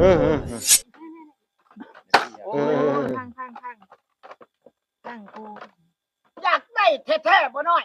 เออเออเออ โอ้เออ ทางทางทางทางกูอยากได้แท้ๆบ่น้อย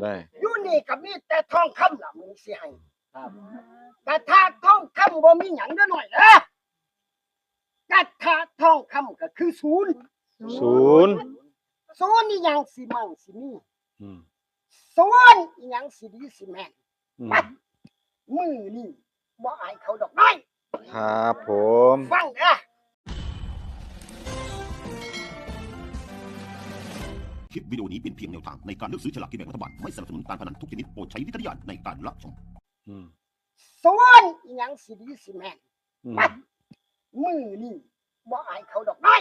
ได้อยู่นี่ก็มีแต่ทองคำล่ะมึงสิให้ครับแต่ถ้าทองคำบ่มีหยังเด้อหน่อยเด้อกัดถ้าทองคำก็คือศูนย์ศูนย์ศูนย์นี่หยังสิมั่งสิมีอืมศูนย์อีหยังสิดีสิแม่นอืมมือนี่บ่อายเขาดอกน้อย ครับผม ฟังเด้อ คลิปวิดีโอนี้เป็นเพียงแนวทางในการเลือกซื้อฉลากกินแบ่งรัฐบาล ไม่สนับสนุนการพนันทุกชนิดโปรดใช้วิจารณญาณในการรับชม อืมศูนย์อีหยังสิดีสิแม่นอืมมือนี่บ่อายเขาดอกน้อย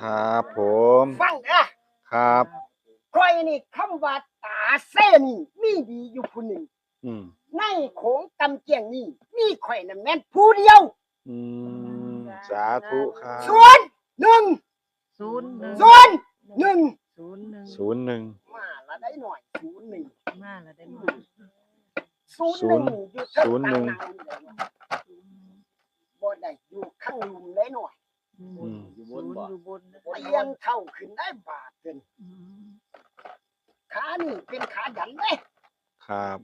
ครับผม ฟังเด้อครับคอยนี่คำว่าตาเส้นี่มีดีอยู่ผู้หนึ่ง อืมในโขงกำเจียงนี่มีข่อยนั่นแม่นผู้เดียว อืมสาธุครับศูนย์หนึ่งศูนย์หนึ่งศูนย์หนึ่งศูนย์หนึ่งศูนย์หนึ่งมาละได้หน่อยศูนย์หนึ่งมาแล้วได้มาศูนย์หนึ่งอยู่เทิงศูนย์หนึ่งตารางบ่ได้อยู่ข้างลุมได้หน่อยอือืมมอยู่บศูนนย์บ่อยู่บนนะเตียงเข้าขึ้นได้บาทเกินอืมขานี่เป็นขายันเด้ครับ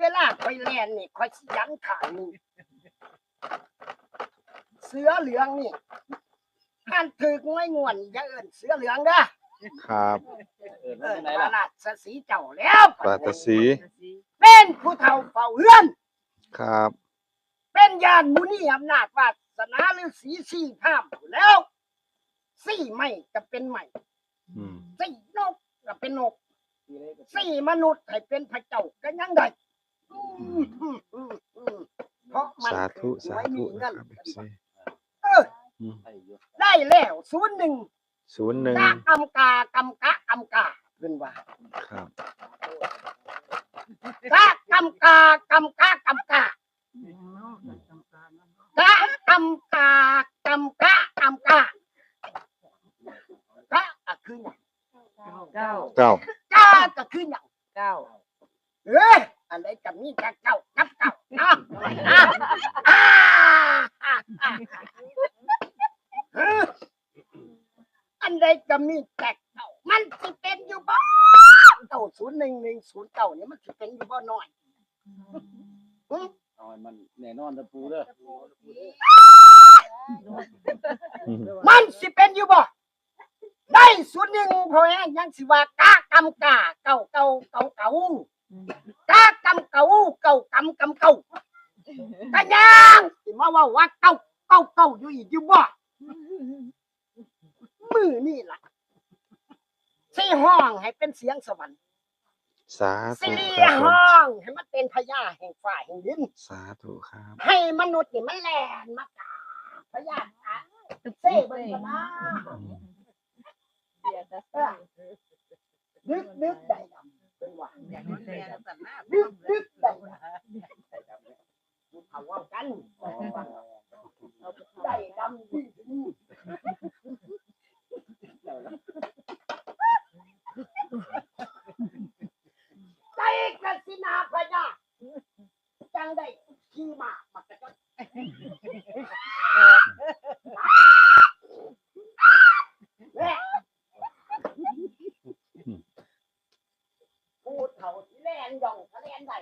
เวลาคอยแลนนี่คอยสิยันขางนี่ เสือเหลืองนี่ท่านถึกไม่ง่วนอย่าเอิ้นเสือเหลืองเด้อครับเออเอมันอไหนพระล่ะราชสีเจ้าแล้วปาตสี เป็นผู้เฒ่าเฝ้าเฮือน ครับ เป็นญาณมุนีอำนาจวาสนาหรือสีสี่ห้ามอยู่แล้ว สี่ไม่ก็เป็นไม่อืมสี่นกก็เป็นนก สี่มนุษย์ให้เป็นพระเจ้าก็ยังได้อืมอืมอืมอืมเพราะมันสาธุคือสาไว้ธุมีเงินะนครับเอฟซีเออ ไอ้อยู่ได้แล้วศูนย์หนึ่งศูนย์หนึ่งกะกำกากำกะกำกาเป็นว่าครับกะกำกากำกะกำกากะกำกากำกะกำกากะก็คือหยังเก้าเก้ากาก็คือหยังเก้าเอ้ยอะไรกับมีแต่เก่ากับเก่าอะอะอะอะอะเอ้ย อันใดก็มีแต่เก่ามันสิเป็นอยู่บ่เก่าศูนย์หนึ่งหนึ่งศูนย์เก่านี่มันสิเป็นอยู่บ่น้อยหึเอาให้มันแน่นอนตะปูเด้ออืมมันสิเป็นอยู่บ่ได้ศูนย์หนึ่งเพราะงั้นยังสิว่ากากำกาเก่าเก่าเก่าเก่าอืมกากำเก่าเก่ากำกำเก่าก็ยังสิมาว่าว่าเก่าเก่าเก่าอยู่อีกอยู่บ่ มือนี่ล่ะสิห้องให้เป็นเสียงสวรรค์สาสิธุเลีคยรับผมห้องให้มันเป็นพญาแห่งฝ่ายแห่งดิน สาธุครับ ให้มนุษย์นี่มันแล่นมากราบพญาอะเซ่เบิ่งกันนะดึกดึกได้ดำเป็นว่าดึกดึกได้ดำเอาว่ากันได้ดำดีดีใจกสินาพญาจังได้ขี่ม้ามากระจกแม่พูด เขาที่แลนยองทะแลนได้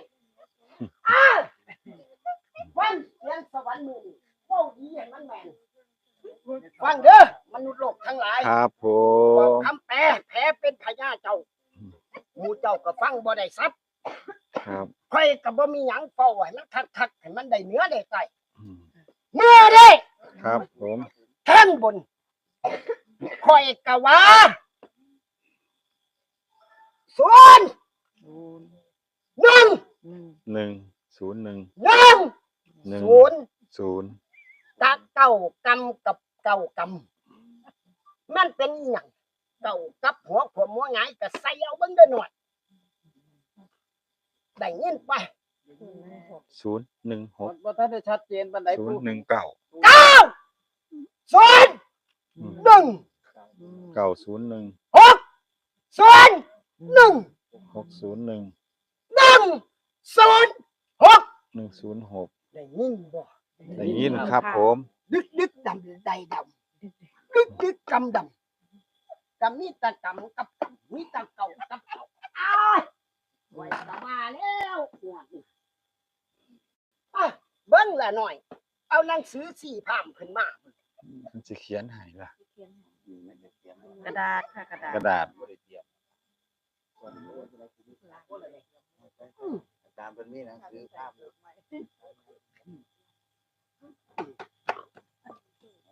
อ้าววันเรียนสวรรค์มือนี่เว้าดีให้มันแม่นฟังเด้อมนุษย์โลกทั้งหลายครับผบอกมคำแปลแพ้เป็นพญาเจ้าหมูเจ้าก็ฟังบ่ได้ซับครับข่อยก็บ่มีหยังเฝ้าให้มันคักๆให้มันได้เนื้อได้ไก่อืมเมื่อเด้ครับผมแท่งบนข่อยก็ว่าศูนย์ศูนย์หนึ่ง หนึ่งหนึ่งศูนย์หนึ่งหนึ่งหนึ่งศูนย์ศูนย์ตะเก้ากำกับเก้ากำมันเป็นอหยังเก้ากับหัวผมหัวหงายก็ใส่เอาเบิ่งเด้อหน่อยได้ยินไปศูนย์หนึ่งหกว่าท่านได้ชัดเจนปานใดศูปูนย์หนึ่งเก้าเก้าศูนย์อืมหนึ่งอืมเก้าศูนย์หนึ่งหกศูนย์หนึ่งหกศูนย์หนึ่งหนึ่ง ศูนย์หกหนึ่งศูนย์หกได้ยินบ่ได้ยินครับผมหดึกดึกดำใดดำดึกดึกกำดำกำมีแตะกำกับกำมีแตะเก่ากับเก่าอ้ายไว้ตะมาแล้วหัวนี่อะเบิ้งละหน่อย เอาหนังสือสี่ภาพขึ้นมามันจะเขียนให้ล่ะกระดาษค่ะกระดาษกระดาษอาจารย์เป็นมีหนังสือภาพ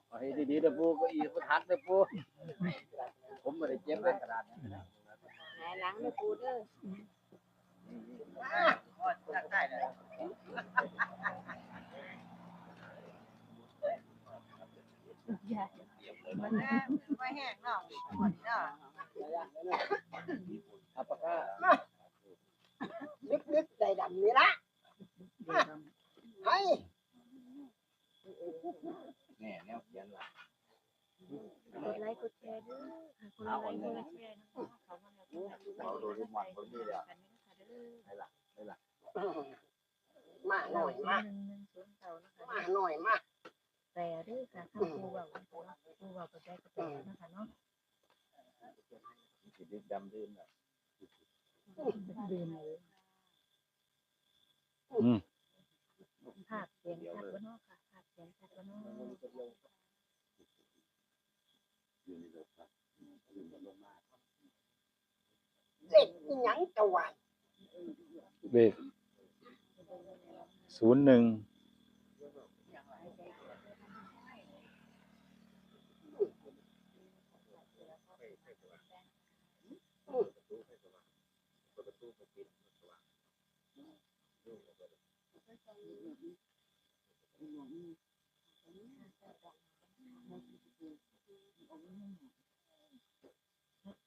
เอาให้ดีๆเด้อปูเก็อีพุทัดเด้อปูผมไม่ได้เจ็บเลยกระดาษหายหลังเลยปูเด้อได้เลยมันไม่แห้งเนาะหมดเนาะ เอาปากกา ดึกดึกใดดำนี่ละอะให้ แน่แนวเขียนล่ะ กดไลค์กดแชร์ด้วย คนละไลค์คนละแชร์นะคะเขามาแล้วเอาดูดิมันคนนี้แหละกันนี้นะคะเด้ออืมมาหน่อยมามาหน่อยมาแต่เด้อค่ะถ้าปูเบาปูเบาปูเบาก็ได้ก็ได้นะคะเนาะสิดึกดำดื่นล่ะดื่มเลยอืมภาพเสียงชัดวะเนาะค่ะภาพเสียงชัดวะเนาเล็กอีหยังจะไหวเลขศูนย์หนึ่ง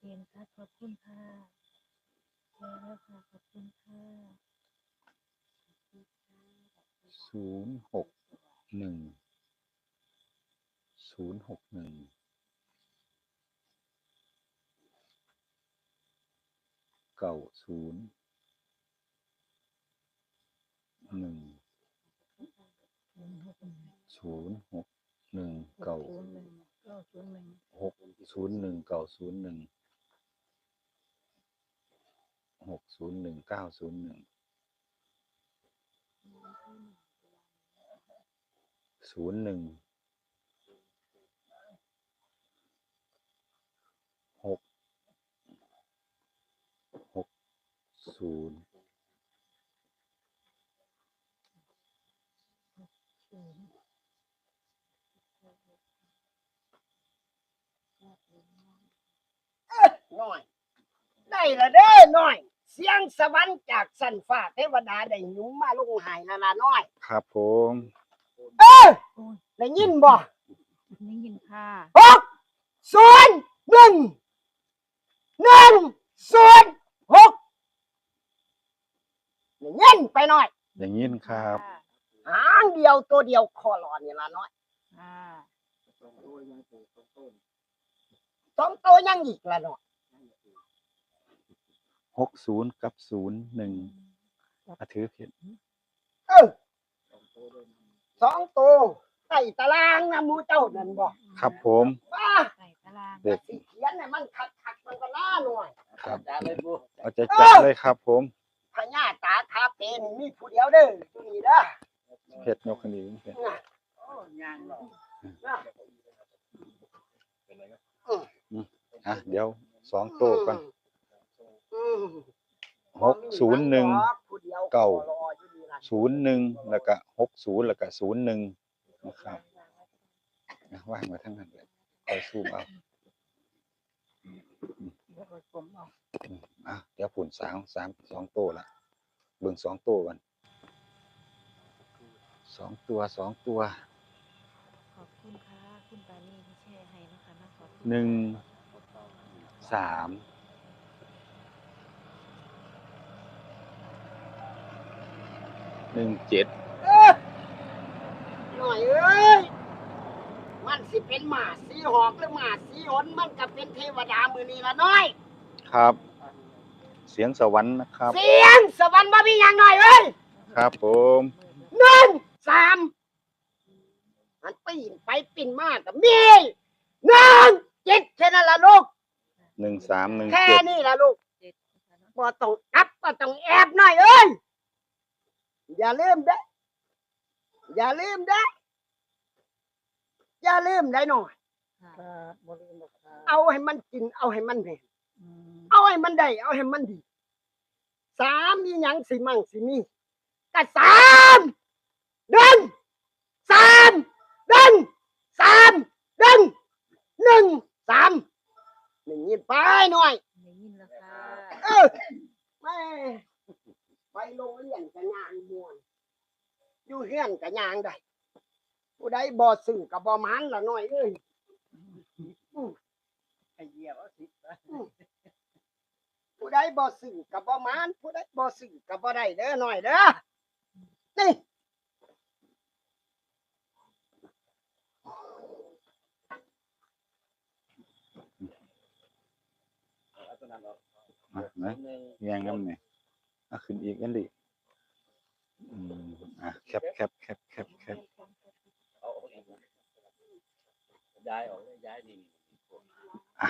เจนค่ะขอบคุณค่ะแชร์แล้วค่ะขอบคุณค่ะศูนย์หกหนึ่งศูนย์หกหนึ่งเก้าศูนย์หนึ่งศูนย์หกหนึ่งเก่าศูนย์หนึ่งหกศูนย์หนึ่งเก้าศูนย์หนึ่ง หกศูนย์หนึ่งเก้าศูนย์หนึ่งศูนย์หนึ่งหกหกศูนย์หน่อย ได้ละเด้อหน่อย เสียงสวรรค์จากสันฟ้าเทวดาได้หยุมมาลงหายละละน้อย ครับผมเออได้ยินบ่ได้ยินค่ะหกศูนย์หนึ่งหนึ่งศูนย์หกได้ยินไปหน่อยอย่างนี้ครับหางเดียวตัวเดียวคอรอนนี่ละน้อยค่ะสองตัวยังอีกละน้อย หกศูนย์กับศูนย์หนึ่งอาถือผิดเออสองตัวใส่ตารางนะหมูเจ้านั่นบ่ครับผมป้าใส่ตารางเด็กสิเขียนให้มันคักคักๆมันก็น่าหน่อยครับอาจารย์เลยปูเอาใจจัดเลยครับ ผมพญาตาคาเป็นมีผู้เดียวเด้ออยู่นี่เด้อเผ็ดนกคนนี้เผ็ดน่ะยางหรอน่ะอะเดี๋ยวสองตัวก่อนอืม หกศูนย์หนึ่งผู้ดียวเก้าขอรออยู่นี่ล่ะศูนย์หนึ่งแล้วก็หกศูนย์แล้วก็ศูนย์หนึ่งนะครับอะว่างไว้ทั้งนั้นเลยคอยซูมเอาเดี๋ยวผมเอาอะเดี๋ยวผุนสามสามสองตัวละเบิ่งสองตัวกันสองตัวสองตัวขอบคุณค่ะคุณปานีที่แชร์ให้นะคะนะขอบคุณหนึ่งสาม หนึ่งเจ็ดเอ้อหน่อยเอ้ย มันสิเป็นหมาสีหอกหรือหมาสีหนมันก็เป็นเทวดามือนี้ละน้อย ครับ เสียงสวรรค์นะครับ เสียงสวรรค์บ่มีอย่างหน่อยเอ้ยครับผม หนึ่งสามมันปีนไปปีนมากับมีหนึ่งเจ็ดแค่นั้นละลูก หนึ่งสามหนึ่งแค่เจ็ดนี้ละลูกเจ็ดนะคะเนาะบ่ต้องอัพบ่ต้องแอบหน่อยเอ้ย อย่าลืมเด้ออย่าลืมเด้ออย่าลืมได้หน่อย ครับบ่ลืมหรอกครับเอาให้มันกิน เอาให้มันแหนอืมเอาให้มันได้ เอาให้มันดี สามมีหยังสิมั่งสิมีก็สามดึงสามดึงสามดึงหนึ่งสามหนึ่งยินไปหน่อย ได้ยินแล้วค่ะ เออแม่ ไปโรงเรียนกับยางมวนอยู่เฮือนกับยางได้ผู้ใดบ่ซื้อกับบ่หมันละหน่อยเอ้ยไอ้เหี้ยว่าสิผู้ใดบ่ซื้อกับบ่หมันผู้ใดบ่ซื้อกับบ่ได้เด้อหน่อยเด้อนี่เอาตัวนั้นออกอะนะหนึ่งแยงน้ำเนี่ย อะขึ้นอีกอันดิอืมอะแคบแคบแคบแคบแคบย้ายออกเลยย้ายดี อะ